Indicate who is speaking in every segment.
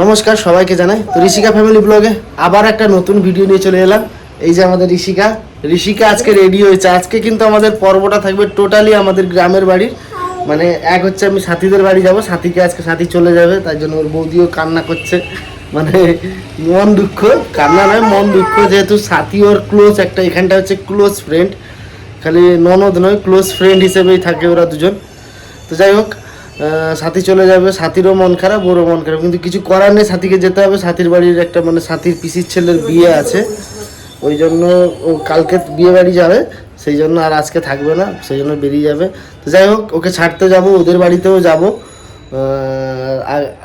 Speaker 1: নমস্কার সবাইকে জানাই। তো ঋষিকা ফ্যামিলি ব্লগে আবার একটা নতুন ভিডিও নিয়ে চলে এলাম। এই যে আমাদের ঋষিকা। ঋষিকা আজকে রেডি হয়েছে। আজকে কিন্তু আমাদের পর্বটা থাকবে টোটালি আমাদের গ্রামের বাড়ির। মানে এক হচ্ছে আমি সাথীদের বাড়ি যাব। সাথীকে আজকে সাথী চলে যাবে। তার জন্য ওর বৌদিও কান্না করছে। মানে মন দুঃখ। কান্না নয়, মন দুঃখ। যেহেতু সাথী ওর ক্লোজ একটা। এখানটা হচ্ছে ক্লোজ ফ্রেন্ড খালি ননদ নয় ক্লোজ ফ্রেন্ড হিসেবেই থাকে ওরা দুজন। তো যাই হোক সাথী চলে যাবে সাথীরও মন খারাপ ওরও মন খারাপ। কিন্তু কিছু করার নেই সাথীকে যেতে হবে। সাথীর বাড়ির একটা মানে সাথীর পিসির ছেলের বিয়ে আছে। ওই জন্য ও কালকে বিয়ে বাড়ি যাবে সেই জন্য আর আজকে থাকবে না সেই জন্য বেরিয়ে যাবে। তো যাই হোক ওকে ছাড়তে যাব ওদের বাড়িতেও যাব।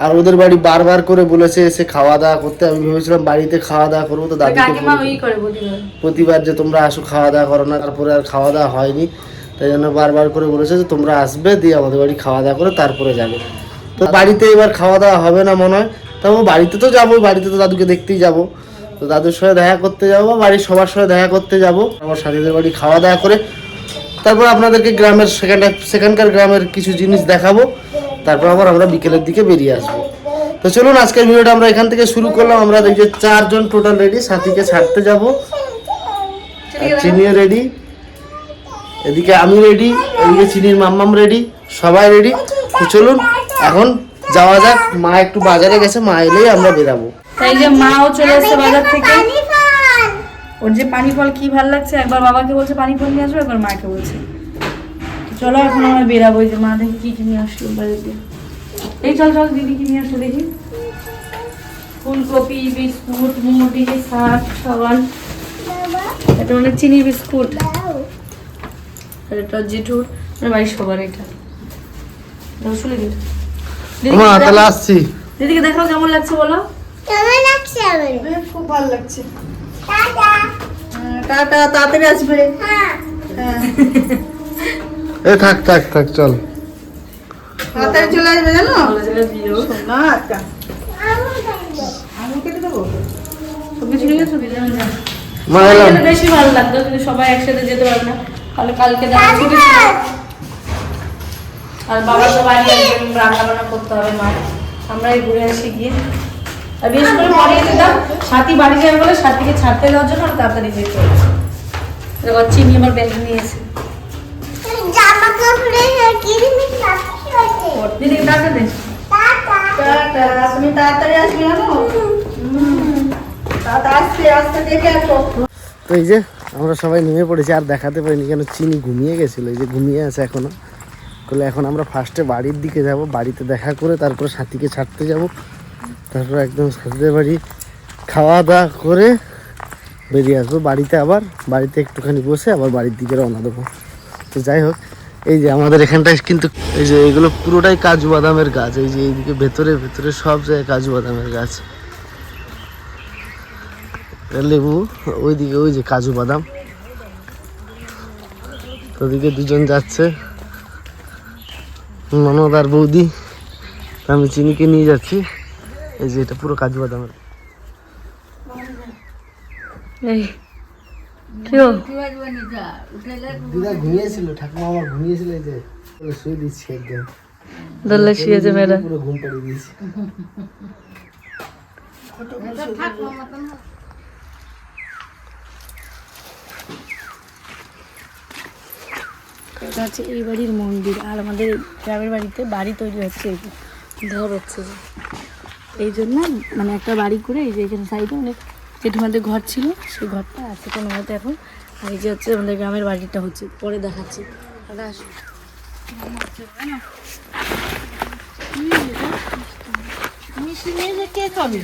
Speaker 1: আর ওদের বাড়ি বারবার করে বলেছে এসে খাওয়া দাওয়া করতে। আমি ভেবেছিলাম বাড়িতে খাওয়া দাওয়া করব তো দাদিকে
Speaker 2: প্রতিবার
Speaker 1: যে তোমরা আসো খাওয়া দাওয়া করো না তারপরে আর খাওয়া দাওয়া হয়নি। তাই জন্য বারবার করে বলেছে যে তোমরা আসবে, দিয়ে আমাদের বাড়ি খাওয়া দাওয়া করে তারপরে যাবে। তো বাড়িতে এবার খাওয়া দাওয়া হবে না মনে হয়। তবু বাড়িতে তো যাব, বাড়িতে তো দাদুকে দেখতেই যাব। তো দাদুর সঙ্গে দেখা করতে যাব, বাড়ির সবার সঙ্গে দেখা করতে যাব। আমার সাথীদের বাড়ি খাওয়া দাওয়া করে তারপর আপনাদেরকে গ্রামের সেখানটা, সেখানকার গ্রামের কিছু জিনিস দেখাবো। তারপর আবার আমরা বিকেলের দিকে বেরিয়ে আসব। তো চলুন, আজকের ভিডিওটা আমরা এখান থেকে শুরু করলাম। আমরা দেখছি চারজন টোটাল রেডি সাথীকে ছাড়তে যাব। চিনিও রেডি এদিকে আমি রেডি এদিকে চিনির মাম্মাম রেডি সবাই রেডি তো চলুন এখন যাওয়া যাক। মা একটু বাজারে গেছে মা এলেই আমরা বেরাবো।
Speaker 2: তাই যে মাও চলে এসেছে বাজার থেকে। ওর যে পানি ফল কি ভালো লাগছে? একবার বাবাকে বলছে পানি ফল নিয়ে আসব একবার মাকে বলছে। চলো এখন আমরা বেরাবো। এই যে মা দেখি কি কি নিয়ে আসলো বাজার দিয়ে এই চল চল দিদি কি নিয়ে আসলো দেখি। ফুলকপি বিস্কুট মুটি শাক সাবান এটা মানে চিনি বিস্কুট। আর এটা জেঠুর মানে বাড়ির সবার এটা। শুনে দিদি
Speaker 1: মা
Speaker 2: দিদিকে
Speaker 1: তাহলে
Speaker 2: দেখাও-
Speaker 1: আসছি।
Speaker 2: দিদিকে দেখাও কেমন লাগছে বলো।
Speaker 3: কেমন লাগছে আমার
Speaker 2: খুব ভালো লাগছে।
Speaker 3: টাটা।
Speaker 2: টাটা তাড়াতাড়ি আসবে।
Speaker 3: হ্যাঁ।
Speaker 1: এ থাক থাক থাক চল।
Speaker 2: তাড়াতাড়ি চলে আসবে জানো? না
Speaker 1: এলাম।
Speaker 2: বেশি ভালো লাগতো কিন্তু সবাই একসাথে যেতে পারবে না। তাহলে কালকে দেখা ছুটি ছিল। আর বাবা তো বাড়ি আসবেন রান্না বান্না করতে হবে মা। আমরাই ঘুরে আসি গিয়ে। আর বিশেষ করে পরে দিতাম সাথী বাড়ি যাবে বলে সাথীকে ছাড়তে যাওয়ার জন্য তাড়াতাড়ি যেতে এবার চিনি আমার ব্যাগ নিয়ে এসে।
Speaker 3: জামা কাপড়ে কিরমি কাপড় আছে
Speaker 2: দিদিকে টাকা দে তুমি তাড়াতাড়ি আসবে আসো
Speaker 1: তো এই যে আমরা সবাই নেমে পড়েছি, আর দেখাতে পারিনি কেন চিনি ঘুমিয়ে গেছিল, এই যে ঘুমিয়ে আছে এখনও। তাহলে এখন আমরা ফার্স্টে বাড়ির দিকে যাব, বাড়িতে দেখা করে তারপর সাথীকে ছাড়তে যাব। তারপর একদম সাথীদের বাড়ি খাওয়া দাওয়া করে বেরিয়ে আসব বাড়িতে আবার। বাড়িতে একটুখানি বসে আবার বাড়ির দিকে রওনা দেবো। তো যাই হোক, এই যে আমাদের এখানটায় কিন্তু এই যে এগুলো পুরোটাই কাজু বাদামের গাছ, এই যে এইদিকে ভেতরে ভেতরে সব জায়গায় কাজু বাদামের গাছ। লেবু ওইদিকে ওই যে কাজু বাদাম। ওদিকে দুজন যাচ্ছে। ননদ আর বৌদি আমি চিনিকে নিয়ে যাচ্ছি। এই যে এটা পুরো কাজু বাদামের
Speaker 2: কেউ
Speaker 1: ঘুমিয়েছিল ঠাকুমা আমার ঘুমিয়েছিল এই যে। শুয়ে দিচ্ছি একদম।
Speaker 2: দোল্লা শুয়েছে মেয়েরা
Speaker 1: পুরো ঘুম পাড়িয়ে দিয়েছি।
Speaker 2: এটা হচ্ছে এই বাড়ির মন্দির, আর আমাদের গ্রামের বাড়িতে বাড়ি তৈরি হচ্ছে এই ঘর হচ্ছে এই জন্য মানে একটা বাড়ি করে এই যে এখানে সাইডে অনেক জেঠুমাদের ঘর ছিল, সেই ঘরটা আছে কোনো মতো এখন আর এই যে হচ্ছে আমাদের গ্রামের বাড়িটা হচ্ছে। পরে দেখাচ্ছি। দাদা আসুন খাবে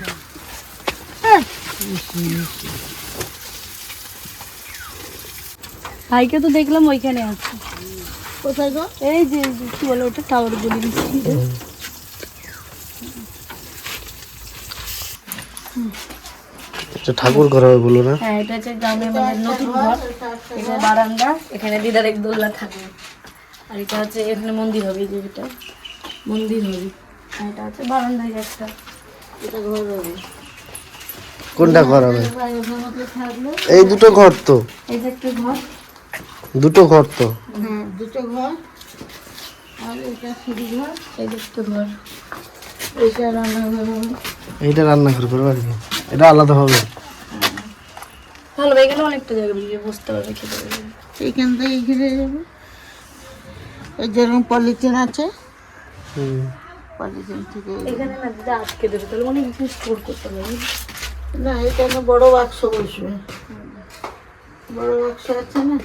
Speaker 2: ভাইকে তো দেখলাম ওইখানে আছে। কোথায় গো? এই যে কি বলে ওটা? টাওয়ার বলি দিচ্ছি।
Speaker 1: আচ্ছা ঠাকুর ঘর হবে বলো না?
Speaker 2: হ্যাঁ এটা হচ্ছে গ্রামে আমাদের নতুন ঘর। এটা বারান্দা এখানে দিদার এক দোল্লা থাকবে আর এটা হচ্ছে এখানে মন্দির হবে যে এটা। মন্দির হবে। আর এটা হচ্ছে বারান্দায় একটা। এটা ঘর হবে।
Speaker 1: কোনটা ঘর হবে? এই দুটো ঘর তো।
Speaker 2: এই যে একটা ঘর।
Speaker 1: দুটো ঘর তো।
Speaker 2: হ্যাঁ দুটো ঘর। আর এটা সিঁড়ি ঘর এই এটা রান্নাঘর হবে।
Speaker 1: এইটা রান্না করবে আর কি। এটা আলাদা হবে।
Speaker 2: ভালো এখানে অনেকটা জায়গা বেরিয়ে বসতে পারবে খেতে পারবে।
Speaker 4: এইখান থেকে ঘিরে যাবে। এই যেরকম পলিথিন আছে
Speaker 1: হুম।
Speaker 4: পলিথিন থেকে
Speaker 2: এখানে না দিদা আটকে দেবে তাহলে অনেক কিছু স্টোর করতে পারবে
Speaker 4: না এখানে বড় বাক্স বসবে। বড় বাক্স আছে না?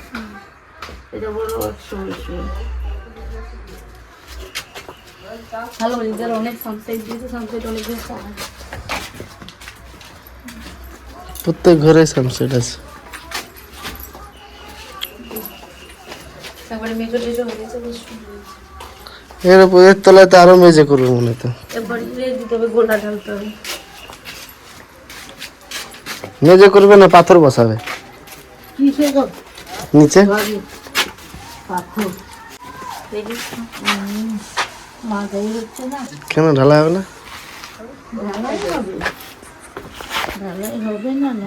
Speaker 4: এটা বড় বসবে
Speaker 2: ভালো দিদার অনেক সানসেট দিয়েছে সানসেট অনেক
Speaker 1: প্রত্যেক ঘরে সানসেট আছে। এর উপরের তলায় তো আরও মেজে করবে মনে তো।
Speaker 2: হবে
Speaker 1: মেজে করবে না পাথর বসাবে। নিচে?
Speaker 4: পাথর
Speaker 1: কেন ঢালা হবে না?
Speaker 4: ঢালাই হবে। না না?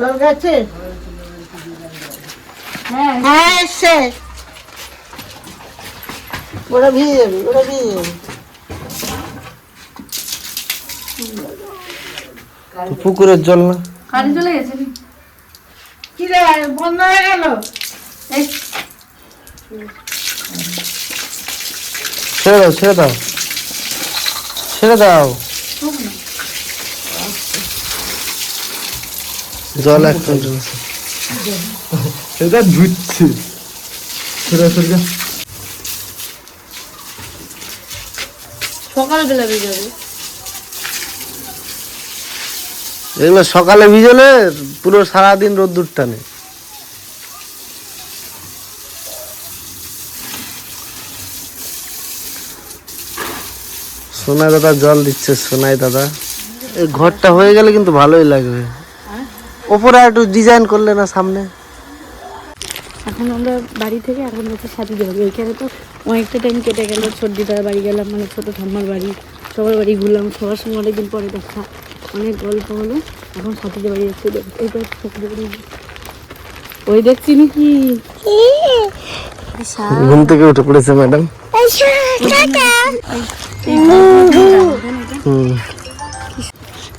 Speaker 1: জল গেছে
Speaker 4: হ্যাঁ হ্যাঁ এসছে। ওরা ভিজে যাবে ওরা ভিজে যাবে
Speaker 1: পুকুরের জল না?
Speaker 2: কারেন্ট চলে গেছে?
Speaker 4: কি রে বন্ধ হয়ে গেল?
Speaker 1: ছেড়ে দাও ছেড়ে দাও। ছেড়ে দাও। জল এক কুইন্টাল এটা ধুচ্ছে। ছেড়ে ছেড়ে
Speaker 2: সকালবেলা বেজে যাবে।
Speaker 1: এগুলো সকালে ভিজলে পুরো সারাদিন রোদ্দুর টানে সোনাই দাদা জল দিচ্ছে সোনাই দাদা। এই ঘরটা হয়ে গেলে কিন্তু ভালোই লাগবে। ওপরে আর একটু ডিজাইন করলে না সামনে?
Speaker 2: এখন আমরা বাড়ি থেকে এখন হচ্ছে সাথী বাড়ি ওইখানে তো অনেকটা টাইম কেটে গেল সর্দিদার বাড়ি গেলাম মানে ছোটো ঠাম্মার বাড়ি সবার বাড়ি ঘুরলাম সবার সঙ্গে অনেকদিন পরে দেখা অনেক গল্প হলো এখন সাথীদের বাড়ি যাচ্ছি এইটা সাথীদের বাড়ি ওই দেখছি নাকি?
Speaker 1: ঘুম থেকে উঠে পড়েছে ম্যাডাম। হুম।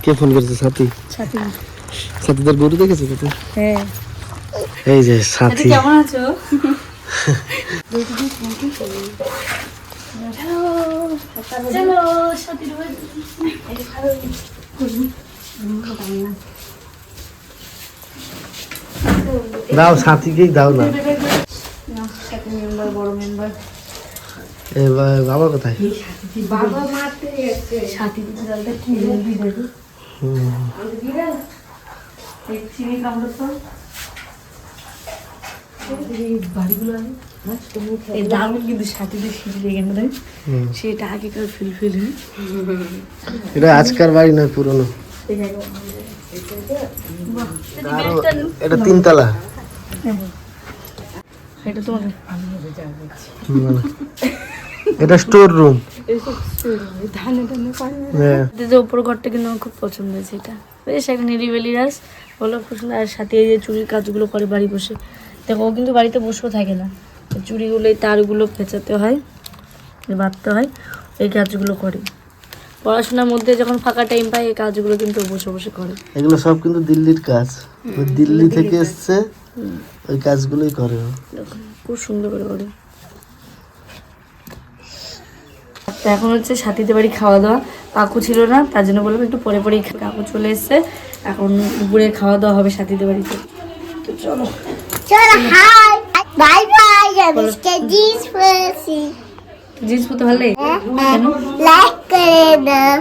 Speaker 1: কে ফোন করেছে? সাথী?
Speaker 2: সাথী।
Speaker 1: সাথীদের গরু দেখেছে কত
Speaker 2: হ্যাঁ।
Speaker 1: এই যে সাথী।
Speaker 2: কেমন আছো? চলো
Speaker 1: দাও সাথীকেই দাও না।
Speaker 2: সাথী মেম্বার
Speaker 1: বাবা কোথায়?
Speaker 2: সাথী দিতে কি জলদি দেখো চিনি কামড় তো এই বাড়িগুলো আছে এই দারুণ কিন্তু সাথীদের সিঁড়ি এখানে দেয় সেটা আগেকার ফিল ফিল হয়।
Speaker 1: এটা আজকার বাড়ি নয় পুরনো। আরও এটা তিনতলা।
Speaker 2: এটা তোমাকে।
Speaker 1: মানে এটা স্টোর রুম
Speaker 2: যে উপর ঘরটা কিন্তু আমার খুব পছন্দ হয়েছে এটা। বেশ একটা নিরিবেলি রাস। বলো খুব সুন্দর আর সাথে এই যে চুরির কাজগুলো করে বাড়ি বসে। দেখো ও কিন্তু বাড়িতে বসেও থাকে না। এই চুড়িগুলো এই তারগুলো পেঁচাতে হয় বাঁধতে হয় এই কাজগুলো করে। পড়াশোনার মধ্যে যখন ফাঁকা টাইম পায় এই কাজগুলো কিন্তু বসে বসে করে।
Speaker 1: এগুলো সব কিন্তু দিল্লির কাজ। দিল্লি থেকে এসছে ওই কাজগুলোই করে
Speaker 2: দেখো, খুব সুন্দর করে করে। তো এখন হচ্ছে সাথীতে বাড়ি খাওয়া দাওয়া। কাকু ছিল না তার জন্য বললাম একটু পরে পরেই কাকু চলে এসছে। এখন দুপুরে খাওয়া দাওয়া হবে সাথীতে বাড়িতে। তো চলো।
Speaker 3: চলো হাই বাই বাই
Speaker 2: জিন্স পরতে ভালো লাগে? কেন?
Speaker 3: লাইক করে দাও।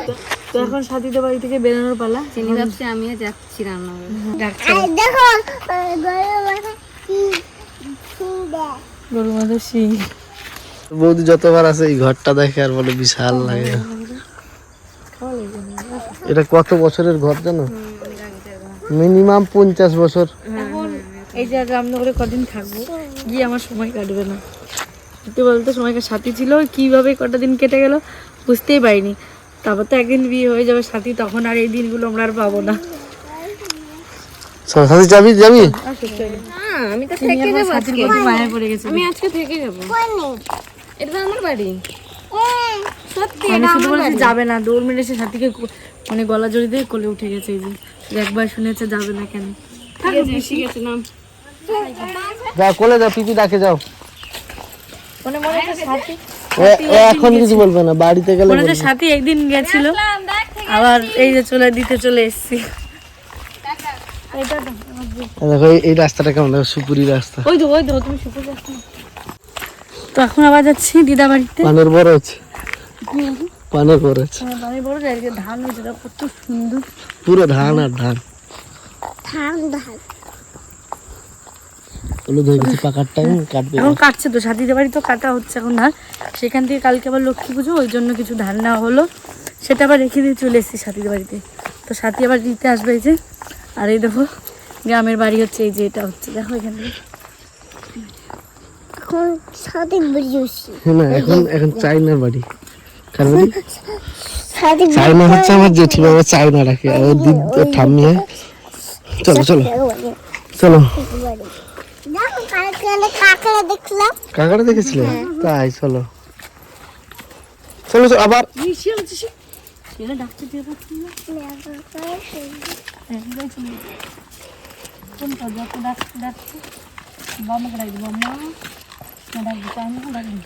Speaker 2: তো এখন সাথীতে বাড়ি থেকে বেরোনোর পালা। চিনি ভাবছি আমিও যাচ্ছি রান্না
Speaker 3: দেখো গরু মাথা কি কি
Speaker 2: গরু মাথা সিং
Speaker 1: বৌদি যতবার আছে এই ঘরটা দেখে আর বলে বিশাল লাগে। এটা কত বছরের ঘর জানো? মিনিমাম পঞ্চাশ বছর।
Speaker 2: এই যে রামনগরে কদিন থাকব গিয়ে আমার সময় কাটবে না। সত্যি বলতে সময় সাথী ছিল কীভাবে কটা দিন কেটে গেল বুঝতেই পারিনি। তারপর তো একদিন বিয়ে হয়ে যাবে সাথী তখন আর এই দিনগুলো আমরা আর পাবো না।
Speaker 1: সাথী যাবি যাবি?
Speaker 2: আমি তো থেকে যাব সাথীর মায়া পড়ে গেছে। আমি
Speaker 3: কোনে?
Speaker 2: এটা তো আমার বাড়ি।
Speaker 3: এ
Speaker 2: আমি শুধু বলেছি যাবে না দৌড় মেরে সাথীকে মানে গলা জড়ি দিয়ে কোলে উঠে গেছে এই যে। একবার শুনেছে যাবে না কেন। ঠিক আছে ঠিক আছে নাম।
Speaker 1: যাও কোলে যাও পিপি ডাকে যাও।
Speaker 2: মনে মনে সাথী?
Speaker 1: এখন কিছু বলবে না বাড়িতে গেলে
Speaker 2: হচ্ছে সাথী একদিন গেছিল। আবার এই যে চলে দিতে চলে এসেছি।
Speaker 1: দেখো এই- রাস্তাটা কেমন? সুপুরি রাস্তা।
Speaker 2: ওই তো ওই তো তুমি শুকো যাচ্ছ তো এখন আবার যাচ্ছি দিদা বাড়িতে।
Speaker 1: পানের বড় আছে পানের বড়
Speaker 2: ধান হয়েছে কত সুন্দর।
Speaker 1: পুরো ধান আর ধান।
Speaker 3: ঠান্ডা
Speaker 1: হয়ে গেছে পাকার টাইম কাটবে।
Speaker 2: এখন কাটছে তো সাথীদের বাড়ি তো কাটা হচ্ছে এখন ধান। সেখান থেকে কালকে আবার লক্ষ্মী পুজো ওই জন্য কিছু ধান নেওয়া হলো। সেটা আবার রেখে দিয়ে চলে এসেছি সাথীদের বাড়িতে। তো সাথী আবার দিতে আসবে এই যে। আর এই দেখো গ্রামের বাড়ি হচ্ছে এই যে এটা হচ্ছে দেখো এখানে
Speaker 3: এখন
Speaker 1: না এখন এখন চাইনার বাড়ি। কার বাড়ি?
Speaker 3: সাথে
Speaker 1: চাইনা হচ্ছে আমার জেঠি বাবা চাইনা রাখে। আর ওর ঠাম্মি চলো চলো। চলো।
Speaker 3: কালকে কাকড়া
Speaker 1: দেখেছিলে? তাই চলো। চলো চলো আবার।
Speaker 2: মিশিয়ে হচ্ছে সে ছেলে ডাকতে দিয়ে পাচ্ছি না একবারে চলে গেছে। কোনটা যত ডাকতে ডাকতে বাবাকে ডাকবি বাবা না ডাকবি তো আমি ডাকবি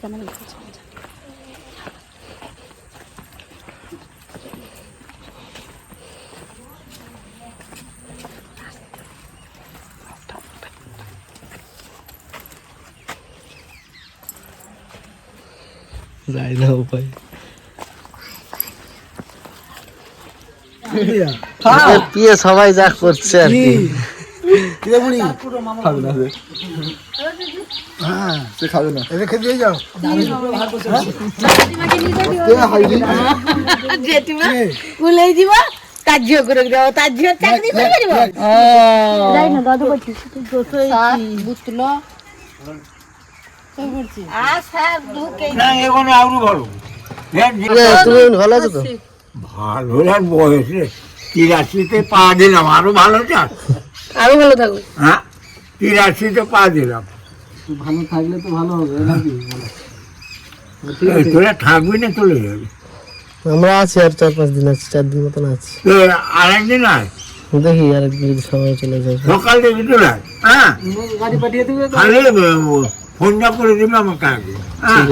Speaker 2: কেমন লাগছে?
Speaker 1: যাই না উপায় পিয়ে সবাই যা করছে আর কি।
Speaker 4: তার ঝিও করে দেবো? তার ঝিও চাকরি করে দিব?
Speaker 2: যাই না দাদু করছি
Speaker 4: বুঝলো?
Speaker 5: ভালো।
Speaker 1: এ, তুমি ভালো আছো তো?
Speaker 5: ভালো আর বয়সে তিরাশিতে পা দিলাম আরও ভালো চাস
Speaker 2: আরও ভালো থাকো।
Speaker 5: হ্যাঁ তিরাশিতে পা দিলাম।
Speaker 1: ভালো থাকলে তো ভালো হবে নাকি
Speaker 5: তোরা থাকবি না চলে যাবি।
Speaker 1: আমরা আছি আর চার পাঁচ দিন আছি চার দিন মতন আছি।
Speaker 5: আরেকদিন আয়।
Speaker 1: দেখি আর একদিন সময় চলে যায়
Speaker 5: সকাল থেকে চলে আয়। হ্যাঁ। খালি উম, ফোনটা করে দিবে আমাকে আগে হ্যাঁ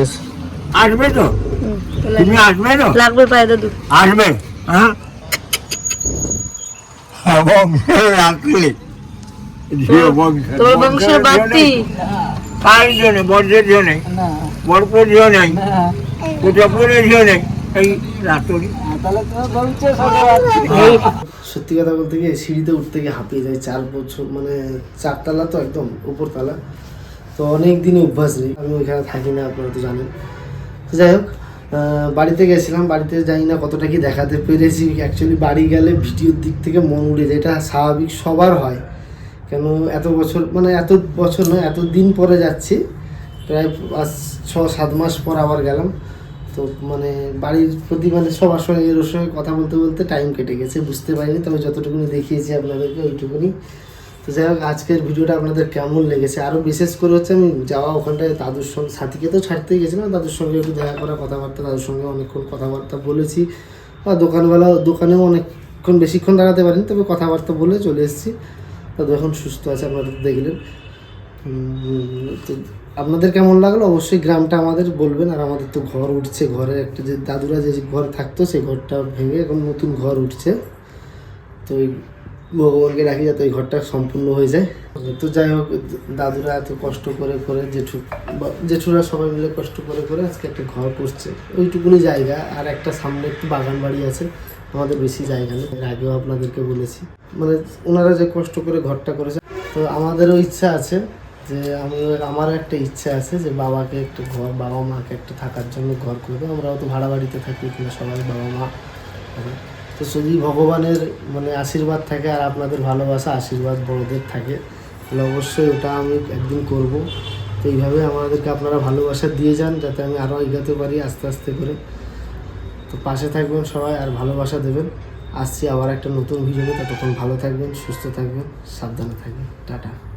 Speaker 5: আসবে তো? তুমি আসবে তো?
Speaker 2: লাগবে পায়ে দাদু
Speaker 5: আসবে? হ্যাঁ রাখলি ঝিও বংশের
Speaker 2: বাড়তি
Speaker 5: কার জন্য? বর্ষের জন্য? বরপুর ঝিও নেই কুটাপুরের এই রাতুরি।
Speaker 1: সত্যি কথা বলতে গিয়ে সিঁড়িতে উঠতে গিয়ে হাঁপিয়ে যায় চার বছর মানে চারতলা তো একদম উপরতলা। তো অনেক দিনই অভ্যাস নেই। আমি ওইখানে থাকি না, আপনারা তো জানেন। তো যাই হোক বাড়িতে গেছিলাম, বাড়িতে জানি না কতটা কি দেখাতে পেরেছি। অ্যাকচুয়ালি বাড়ি গেলে ভিডিওর দিক থেকে মন উড়ে যায়, এটা স্বাভাবিক সবার হয়। কেন এত বছর মানে এত বছর নয়, এত দিন পরে যাচ্ছি। প্রায় পাঁচ, ছ, সাত মাস পর আবার গেলাম। তো মানে বাড়ির প্রতি মানে সবার সঙ্গে এর সঙ্গে কথা বলতে বলতে টাইম কেটে গেছে, বুঝতে পারিনি। তবে যতটুকুনি দেখিয়েছি আপনাদেরকে, ওইটুকুনি। যাই হোক, আজকের ভিডিওটা আপনাদের কেমন লেগেছে? আরও বিশেষ করে হচ্ছে আমি যাওয়া ওখানটায় দাদুর সঙ্গে, সাথীকে তো ছাড়তেই গেছিলাম, দাদুর সঙ্গে একটু দেখা করা কথাবার্তা, দাদুর সঙ্গে অনেকক্ষণ কথাবার্তা বলেছি। আর দোকানবেলা দোকানেও অনেকক্ষণ বেশিক্ষণ দাঁড়াতে পারিনি, তবে কথাবার্তা বলে চলে এসেছি। দাদু এখন সুস্থ আছে, আপনারা দেখলেন। তো আপনাদের কেমন লাগল? অবশ্যই গ্রামটা আমাদের বলবেন, আর আমাদের তো ঘর উঠছে, ঘরে একটা যে দাদুরা যে ঘর থাকতো, সেই ঘরটা ভেঙে এখন নতুন ঘর উঠছে। তো ভগবানকে রাখি যাতে ওই ঘরটা সম্পূর্ণ হয়ে যায়। তো যাই হোক, দাদুরা এত কষ্ট করে করে, জেঠু জেঠুরা সবাই মিলে কষ্ট করে করে আজকে একটা ঘর করছে। ওইটুকুনি জায়গা, আর একটা সামনে একটু বাগান বাড়ি আছে। আমাদের বেশি জায়গা নেই, এর আগেও আপনাদেরকে বলেছি। মানে ওনারা যে কষ্ট করে ঘরটা করেছে, তো আমাদেরও ইচ্ছা আছে যে আমি আমার একটা ইচ্ছা আছে যে বাবাকে একটা ঘর, বাবা মাকে একটা থাকার জন্য ঘর করবে। আমরাও তো ভাড়া বাড়িতে থাকি এখানে সবাই বাবা মা। তো যদি ভগবানের মানে আশীর্বাদ থাকে আর আপনাদের ভালোবাসা, আশীর্বাদ বড়দের থাকে, তাহলে অবশ্যই ওটা আমি একদিন করব। তো এইভাবে আমাদেরকে আপনারা ভালোবাসা দিয়ে যান, যাতে আমি আরও এগাতে পারি আস্তে আস্তে করে। তো পাশে থাকবেন সবাই আর ভালোবাসা দেবেন। আসছি আবার একটা নতুন ভিডিও ততক্ষণ ভালো থাকবেন, সুস্থ থাকবেন, সাবধানে থাকবেন। টাটা।